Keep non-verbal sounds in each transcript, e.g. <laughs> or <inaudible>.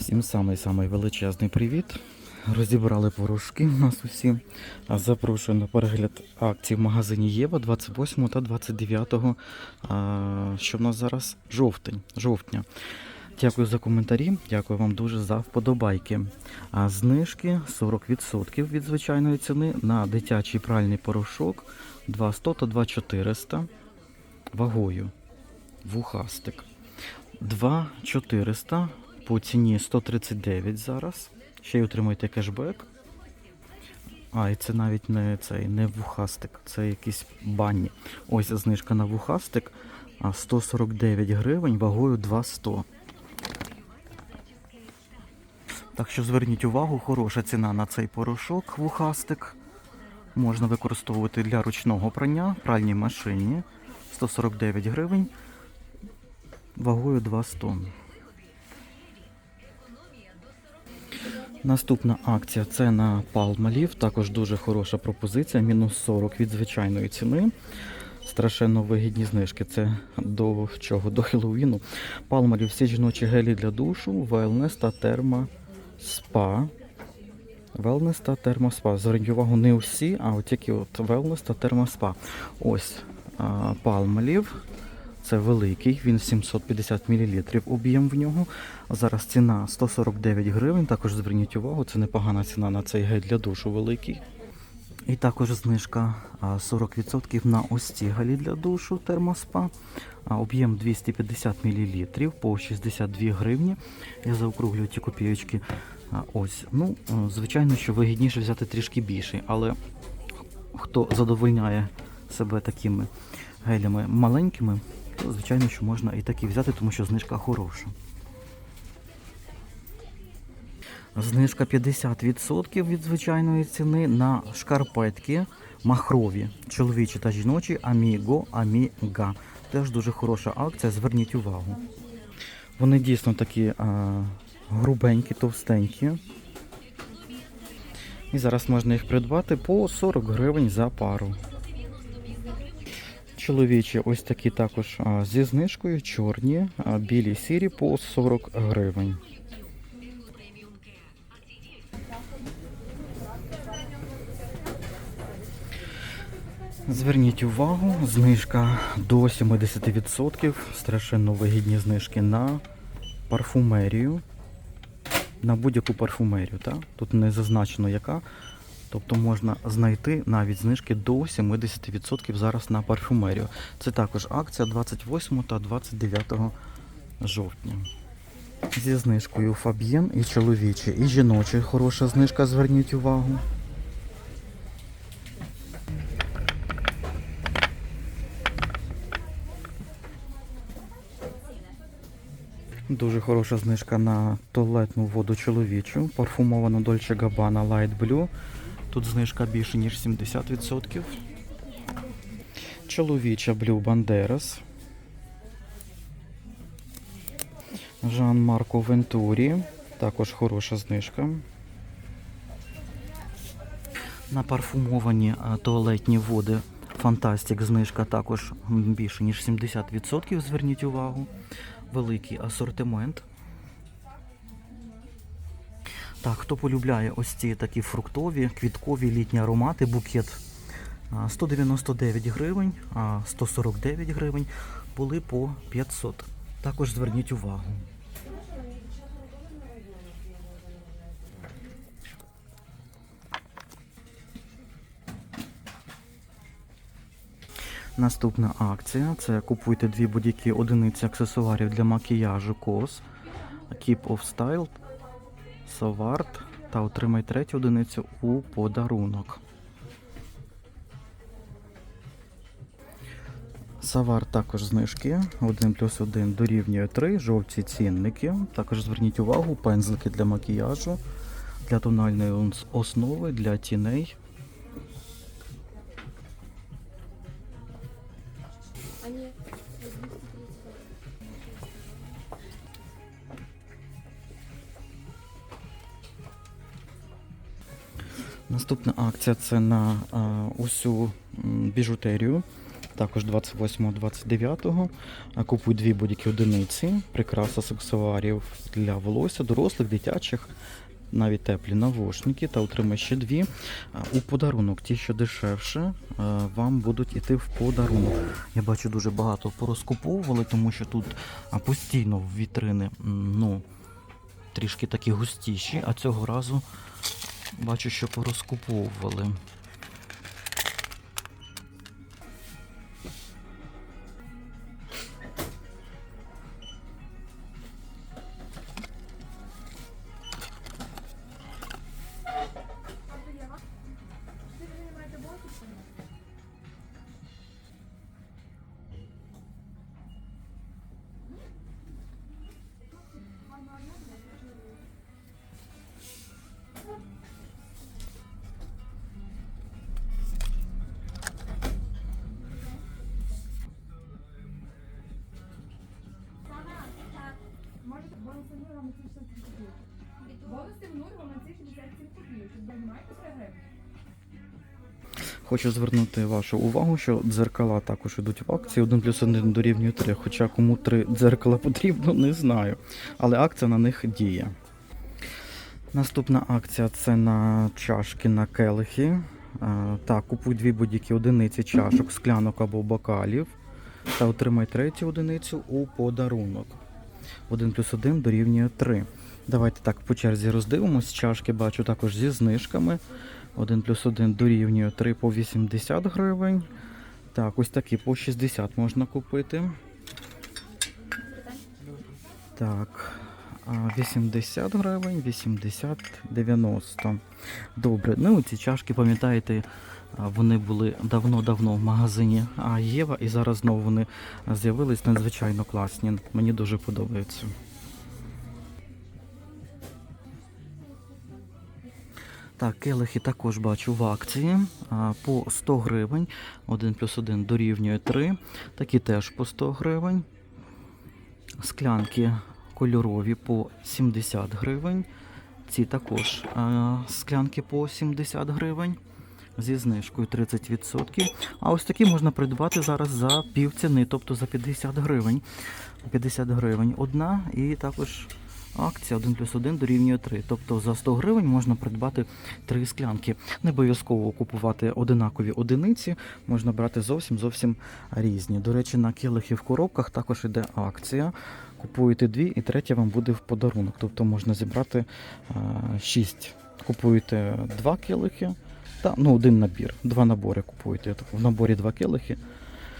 Всім самий-самий величезний привіт. Розібрали порошки у нас усі. Запрошую на перегляд акцій в магазині Єва 28 та 29, що в нас зараз жовтень, жовтня. Дякую за коментарі, дякую вам дуже за вподобайки. А знижки 40% від звичайної ціни на дитячий пральний порошок 200 та 2400 вагою. Вухастик. 2400 по ціні 139 зараз. Ще й отримуєте кешбек. А, і це навіть не цей, не вухастик, це якісь банні. Ось знижка на вухастик 149 гривень вагою 200. Так що зверніть увагу, хороша ціна на цей порошок вухастик. Можна використовувати для ручного прання в пральній машині 149 гривень вагою 200. Наступна акція це на Palmolive. Також дуже хороша пропозиція. Мінус 40 від звичайної ціни. Страшенно вигідні знижки. Це до чого? До Хеллоуіну. Palmolive всі жіночі гелі для душу, wellness та термо спа. Wellness та термоспа. Зверніть увагу, не усі, а от тільки от wellness та термоспа. Ось а, Palmolive. Це великий, він 750 мл об'єм в нього. Зараз ціна 149 гривень. Також зверніть увагу, це непогана ціна на цей гель для душу великий. І також знижка 40% на ось ці гелі для душу термоспа. Об'єм 250 мл по 62 гривні. Я заокруглюю ті копійочки. Ось, ну, е, звичайно, що вигідніше взяти трішки більший, але хто задовольняє себе такими гелями маленькими, то звичайно, що можна і такі взяти, тому що знижка хороша. Знижка 50% від звичайної ціни на шкарпетки махрові, чоловічі та жіночі Amigo Amiga. Теж дуже хороша акція, зверніть увагу. Вони дійсно такі а, грубенькі, товстенькі. І зараз можна їх придбати по 40 гривень за пару. Чоловічі ось такі також зі знижкою, чорні, білі сірі по 40 гривень. Зверніть увагу, знижка до 70%, страшенно вигідні знижки на парфумерію, на будь-яку парфумерію. Так? Тут не зазначено яка. Тобто можна знайти навіть знижки до 70% зараз на парфумерію. Це також акція 28 та 29 жовтня. Зі знижкою Фаб'єн і чоловічі, і жіночі хороша знижка, зверніть увагу. Дуже хороша знижка на туалетну воду чоловічу, парфумовану Dolce Gabbana Light Blue. Тут знижка більше, ніж 70%. Чоловіча Blue Banderas. Жан Марко Вентурі. Також хороша знижка. На парфумовані туалетні води Фантастик знижка також більше, ніж 70%. Зверніть увагу. Великий асортимент. Так, хто полюбляє ось ці такі фруктові, квіткові літні аромати, букет 199 гривень, а 149 гривень були по 500. Також зверніть увагу. Наступна акція це купуйте дві будь-які одиниці аксесуарів для макіяжу COS, Keep of Style, Savart та отримай третю одиницю у подарунок. Савар також знижки 1 плюс 1 дорівнює 3, жовті цінники. Також зверніть увагу, пензлики для макіяжу, для тональної основи, для тіней. Наступна акція це на а, усю біжутерію. також 28-29. А Купуй дві будь-які одиниці, прикраса з аксесуарів для волосся, дорослих, дитячих, навіть теплі навушники та отримай ще дві. У подарунок, ті, що дешевше, е, вам будуть іти в подарунок. Я бачу, дуже багато порозкуповували, тому що тут постійно вітрини ну, трішки такі густіші, а цього разу бачу, що порозкуповували. Бонуси в нуль, вам ці 67 копійок. Ви маєте 3 гривні? Хочу звернути вашу увагу, що дзеркала також йдуть в акції 1 плюс 1 дорівнює 3. Хоча кому 3 дзеркала потрібно, не знаю. Але акція на них діє. Наступна акція це на чашки на келихи. Так, купуй дві будь-які одиниці чашок, склянок або бокалів. Та отримай третю одиницю у подарунок. 1 плюс 1 дорівнює 3. Давайте так по черзі роздивимось. Чашки бачу також зі знижками. 1 плюс 1 дорівнює 3 по 80 гривень. Так, ось такі по 60 можна купити. Так. 80 гривень, 80, 90. Добре. Ну, ці чашки, пам'ятаєте, вони були давно-давно в магазині Єва, і зараз знову вони з'явились надзвичайно класні. Мені дуже подобаються. Так, келихи також бачу в акції по 100 гривень. 1 плюс 1 дорівнює 3. Такі теж по 100 гривень. Склянки кольорові по 70 гривень. Ці також склянки по 70 гривень. Зі знижкою 30%. А ось такі можна придбати зараз за пів ціни, тобто за 50 гривень. 50 гривень одна і також акція 1 плюс 1 дорівнює 3. Тобто за 100 гривень можна придбати три склянки. Не обов'язково купувати одинакові одиниці, можна брати зовсім зовсім різні. До речі, на келихи в коробках також іде акція. Купуєте дві і третя вам буде в подарунок. Тобто можна зібрати а, 6. Купуєте два келихи, та, ну, один набір, два набори купуєте. В наборі два келихи,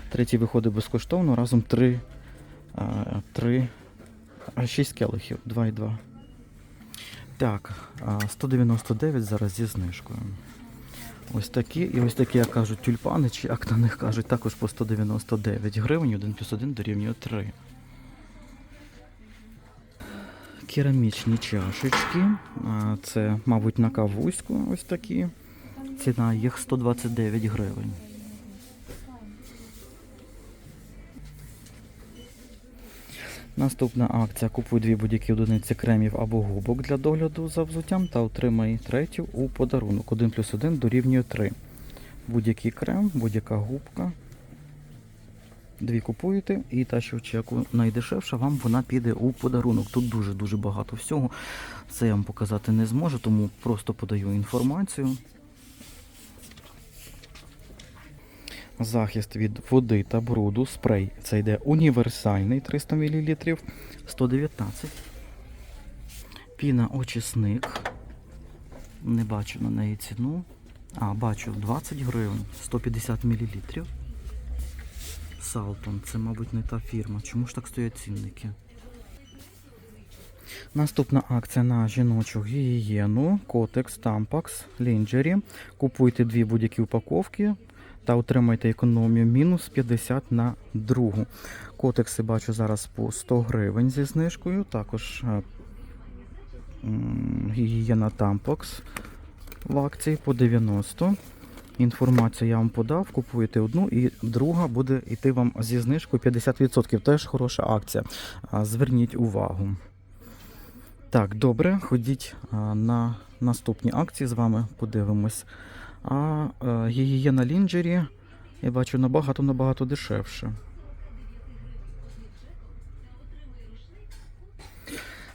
третій виходить безкоштовно, разом три, а, три 6 келихів, 2 і 2. Так, 199 зараз зі знижкою. Ось такі, і ось такі, як кажуть, тюльпани, чи як на них кажуть, також по 199 гривень, 1 плюс 1 дорівнює 3. Керамічні чашечки. Це, мабуть, на кавуську ось такі. Ціна їх 129 гривень. Наступна акція купуй дві будь-які одиниці кремів або губок для догляду за взуттям та отримай третю у подарунок. 1 плюс 1 дорівнює 3. Будь-який крем, будь-яка губка. Дві купуєте, і та, що в чеку найдешевша, вам вона піде у подарунок. Тут дуже-дуже багато всього. Це я вам показати не зможу, тому просто подаю інформацію. Захист від води та бруду, спрей. Це йде універсальний 300 мл 119. Піна очисник. Не бачу на неї ціну. А, бачу 20 гривень, 150 мл. Салтон, це, мабуть, не та фірма. Чому ж так стоять цінники? Наступна акція на жіночу гігієну, Котекс, Тампакс, Лінджері. Купуйте дві будь-які упаковки та отримайте економію мінус 50 на другу. Котекси бачу зараз по 100 гривень зі знижкою. Також м, гігієна Тампакс в акції по 90. Інформацію я вам подав, купуєте одну і друга буде йти вам зі знижкою 50%. Теж хороша акція. Зверніть увагу. Так, добре, ходіть на наступні акції з вами подивимось. А е, гігієна лінджері Я бачу набагато-набагато дешевше.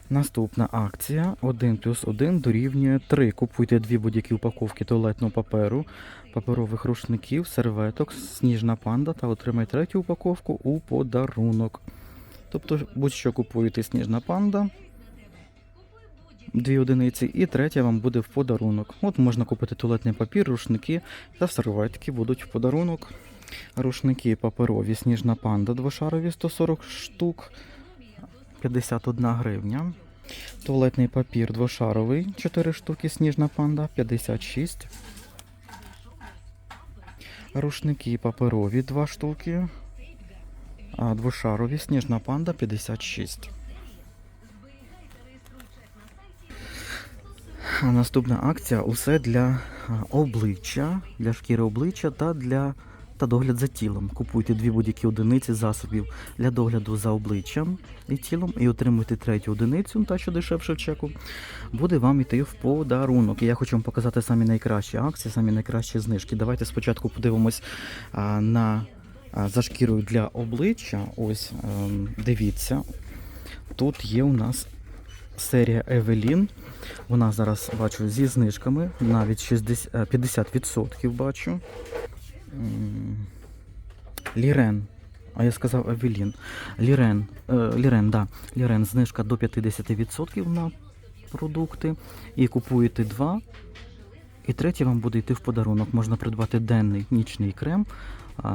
Наступна акція 1 плюс 1 дорівнює 3. Купуйте дві будь-які упаковки туалетного паперу, паперових рушників, серветок, сніжна панда та отримайте третю упаковку у подарунок. Тобто, будь-що купуєте сніжна панда, дві одиниці, і третя вам буде в подарунок. От можна купити туалетний папір, рушники та серветки будуть в подарунок. Рушники паперові, сніжна панда, двошарові 140 штук, 51 гривня. Туалетний папір двошаровий, 4 штуки, сніжна панда, 56. Рушники паперові 2 штуки. А двошарові, сніжна панда, 56. Наступна акція усе для обличчя, для шкіри обличчя та для та догляд за тілом. Купуйте дві будь-які одиниці засобів для догляду за обличчям і тілом і отримуйте третю одиницю, та що дешевше в чеку, буде вам іти в подарунок. І я хочу вам показати самі найкращі акції, самі найкращі знижки. Давайте спочатку подивимось а, на а, за шкірою для обличчя. Ось ем, дивіться. Тут є у нас серія Евелін. Вона зараз бачу зі знижками, навіть 60, е, 50% бачу. Лірен. А я сказав Евелін. Лірен, е, Лірен, да. Лірен, знижка до 50% на продукти. І купуєте два. І третє вам буде йти в подарунок. Можна придбати денний нічний крем.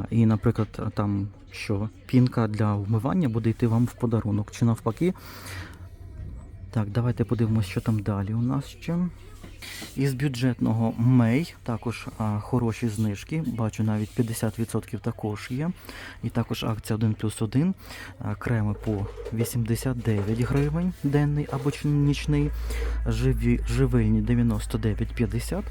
І, наприклад, там що пінка для вмивання буде йти вам в подарунок. Чи навпаки, так, давайте подивимося, що там далі у нас ще. Із бюджетного Мей також а, хороші знижки. Бачу, навіть 50% також є. І також акція 1 плюс 1. А, креми по 89 гривень денний або нічний. Живі, живильні 99,50.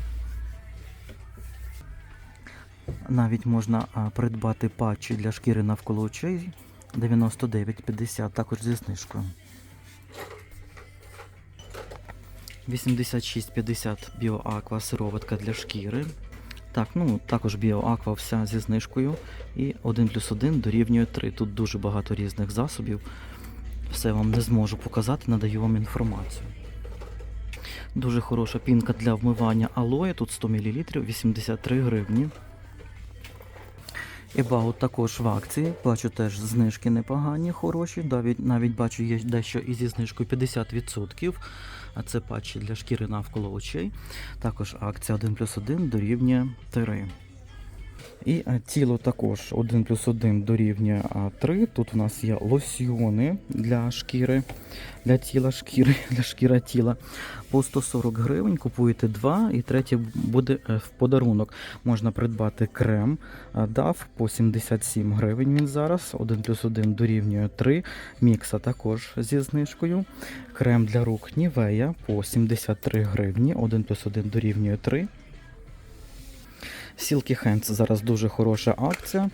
Навіть можна а, придбати патчі для шкіри навколо очей 99,50, також зі знижкою. 86,50 біоаква сироватка для шкіри. Так, ну також біоаква вся зі знижкою. І 1 плюс 1 дорівнює 3. Тут дуже багато різних засобів. Все вам не зможу показати, надаю вам інформацію. Дуже хороша пінка для вмивання алоє, тут 100 мл, 83 гривні. Ебаут також в акції. Бачу теж знижки непогані, хороші. Навіть, навіть бачу є дещо і зі знижкою 50%. А це патчі для шкіри навколо очей. Також акція 1 плюс 1 дорівнює 3. І е, тіло також 1 плюс 1 дорівнює 3. Тут у нас є лосьйони для шкіри, для тіла шкіри, <laughs> для шкіра тіла. По 140 гривень купуєте два, і третє буде е, в подарунок. Можна придбати крем DAF по 77 гривень. Він зараз 1 плюс 1 дорівнює 3. Мікса також зі знижкою. Крем для рук Нівея по 73 гривні. 1 плюс 1 дорівнює 3. Silky Hands зараз дуже хороша акція.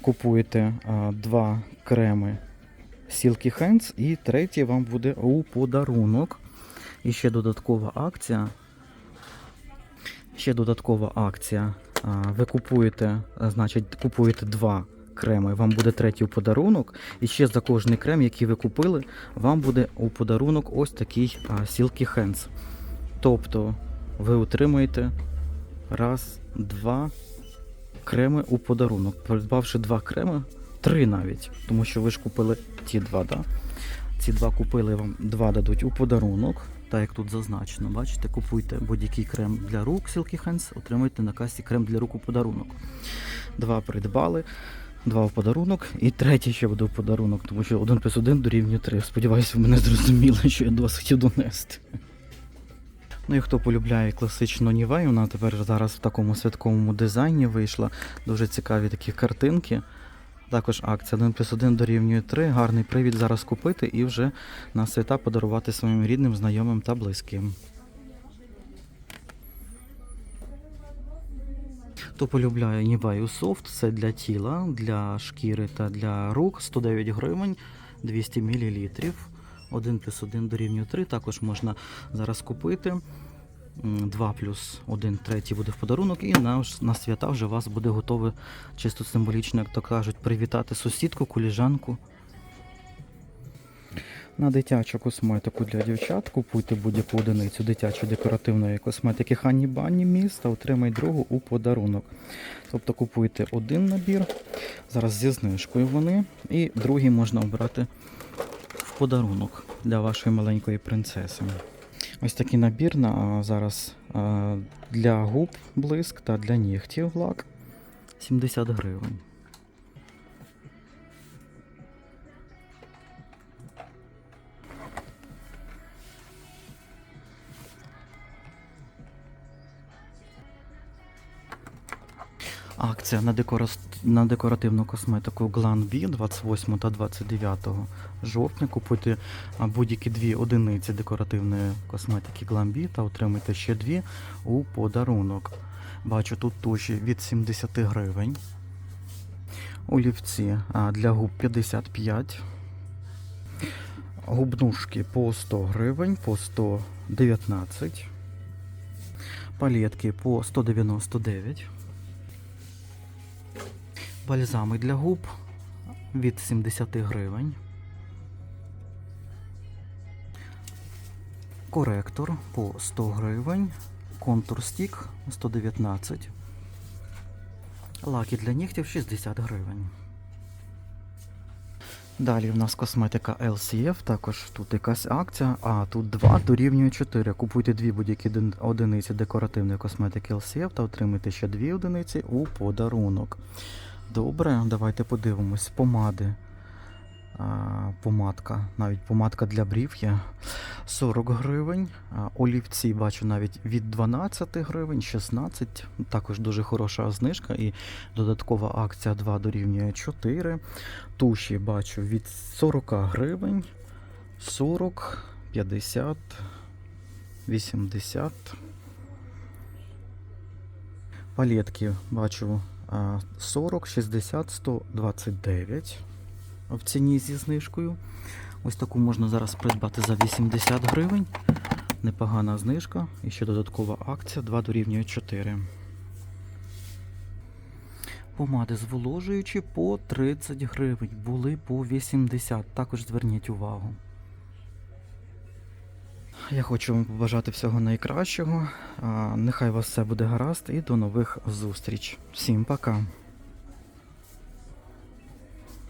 Купуєте а, два креми Silky Hands і третій вам буде у подарунок. І ще додаткова акція. Ще додаткова акція. А, ви купуєте, а, значить, купуєте два креми, вам буде третій у подарунок. І ще за кожний крем, який ви купили, вам буде у подарунок ось такий а, Silky Hands. Тобто ви отримаєте раз, два креми у подарунок. Придбавши два креми, три навіть, тому що ви ж купили ті два, да? Ці два купили, вам два дадуть у подарунок. Так як тут зазначено, бачите, купуйте будь-який крем для рук Silky Hands, отримуйте на касі крем для рук у подарунок. Два придбали, два в подарунок, і третій ще буде в подарунок, тому що 1 плюс 1 дорівнює 3. Сподіваюся, ви мене зрозуміли, що я до вас хотів донести. Ну і хто полюбляє класичну Нівей, вона тепер зараз в такому святковому дизайні вийшла. Дуже цікаві такі картинки. Також акція 1 плюс 1 дорівнює 3. Гарний привід зараз купити і вже на свята подарувати своїм рідним, знайомим та близьким. Хто полюбляє Нівею Софт, це для тіла, для шкіри та для рук 109 гривень 200 мл. 1 плюс 1 дорівнює 3. Також можна зараз купити. 2 плюс 1 третій буде в подарунок, і на, на свята вже вас буде готове чисто символічно, як то кажуть, привітати сусідку, коліжанку. На дитячу косметику для дівчат купуйте будь-яку одиницю дитячої декоративної косметики Ханні Банні Міс та отримай другу у подарунок. Тобто купуйте один набір, зараз зі знижкою вони, і другий можна обрати подарунок для вашої маленької принцеси. Ось такий набір на зараз для губ блиск та для нігтів лак 70 гривень. Акція на, декора- на декоративну косметику Glan B 28 та 29 жовтня. Купуйте будь-які дві одиниці декоративної косметики Glan B та отримайте ще дві у подарунок. Бачу тут туші від 70 гривень. Олівці для губ 55. Губнушки по 100 гривень, по 119. Палетки по 199. Бальзами для губ від 70 гривень. Коректор по 100 гривень. Контур стік 119. Лаки для нігтів 60 гривень. Далі в нас косметика LCF, також тут якась акція, а тут 2 дорівнює 4. Купуйте дві будь-які одиниці декоративної косметики LCF та отримайте ще дві одиниці у подарунок. Добре, давайте подивимось. Помади. А, помадка, навіть помадка для брів є 40 гривень. А, олівці бачу навіть від 12 гривень, 16. Також дуже хороша знижка і додаткова акція 2 дорівнює 4. Туші бачу від 40 гривень, 40, 50, 80. Палетки бачу 40, 60, 129 в ціні зі знижкою. Ось таку можна зараз придбати за 80 гривень. Непогана знижка. І ще додаткова акція 2 дорівнює 4. Помади зволожуючі по 30 гривень. Були по 80. Також зверніть увагу. Я хочу вам побажати всього найкращого. Нехай вас все буде гаразд і до нових зустріч. Всім пока!